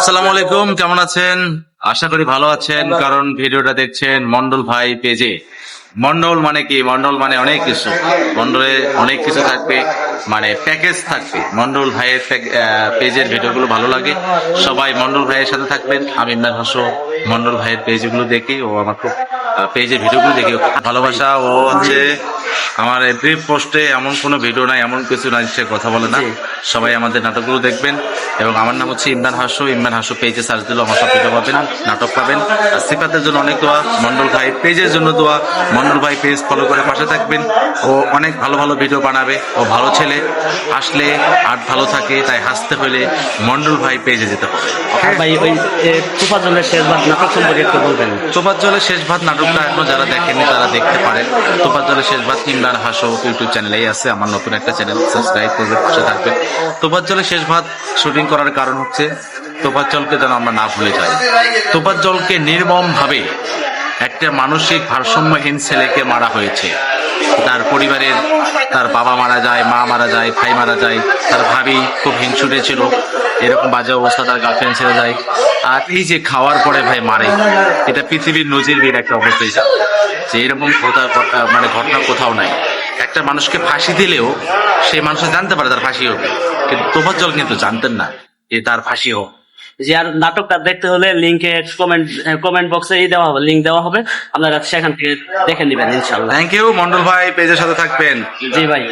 আসসালামু আলাইকুম, কেমন আছেন? আশা করি ভালো আছেন, কারণ ভিডিওটা দেখছেন মন্ডল ভাই পেজে। মন্ডল মানে কি? মন্ডল মানে অনেক কিছু। মন্ডলে অনেক কিছু থাকবে মানে প্যাকেজ থাকবে। মন্ডল ভাইয়ের পেজের ভিডিওগুলো ভালো লাগে। সবাই মন্ডল ভাইয়ের সাথে থাকবেন। আমি ইমরান হাসো, মন্ডল ভাইয়ের পেজগুলো দেখি ও আমার খুব পেজের ভিডিওগুলো দেখি ভালোবাসা। ও হচ্ছে আমার এভরি পোস্টে এমন কোনো ভিডিও নাই এমন কিছু নাই সে কথা বলে না। সবাই আমাদের নাটকগুলো দেখবেন এবং আমার নাম হচ্ছে ইমরান হাসু। ইমরান হাসু পেজে সার্চ দিলে আমার সব ভিডিও পাবেন নাটক পাবেন। আর সিফাতের জন্য অনেক দোয়া মন্ডল ভাই পেজের জন্য দোয়া। মন্ডল ভাই পেজ ফলো করে পাশে থাকবেন। ও অনেক ভালো ভালো ভিডিও বানাবে। ও ভালো ছেলে। আসলে আর ভালো থাকে তাই হাসতে হলে মন্ডল ভাই পেজে যেতে হবে। আর ভাই ওই তুফাজলের শেষ ভাগ নাটক সম্পর্কে একটু বলবেন। তোপার জলের শেষ ভাত নাটকটা এখনও যারা দেখেনি তারা দেখতে পারেন। তোপার জলের শেষ ভাত ইমরান হাসো ইউটিউব চ্যানেলেই আছে, আমার নতুন একটা চ্যানেল সাবস্ক্রাইব করবে, পাশে থাকবেন জলের শেষ ভাত শুটিং করার কারণ হচ্ছে তোপার জলকে যেন আমরা না ভুলে যাই। তোপার জলকে নির্মম ভাবে একটা মানসিক ভারসাম্যহীন ছেলেকে মারা হয়েছে। তার পরিবারের তার বাবা মারা যায়, মা মারা যায়, ভাই মারা যায়, তার ভাবি খুব হিংসুটে ছিল। এরকম বাজে অবস্থা তার গার্লফ্রেন্ড ছেড়ে যায়। আর এই যে খাওয়ার পরে ভাই মারে এটা পৃথিবীর নজির নজিরবির একটা অবস্থা হিসাব যে। এরকম মানে ঘটনা কোথাও নাই। একটা মানুষকে ফাঁসি দিলেও সেই মানুষ জানতে পারে তার ফাঁসি হোক কিন্তু তোফাজ্জল কিন্তু জানতেন না যে তার ফাঁসি হোক। যে আর নাটকটা দেখতে হলে লিঙ্কে কমেন্ট কমেন্ট বক্সে এই দেওয়া হবে লিঙ্ক দেওয়া হবে। আপনারা সেখান থেকে দেখে নেবেন ইনশাল্লাহ থ্যাংক ইউ মন্ডল ভাই পেজের সাথে থাকবেন। জি ভাই।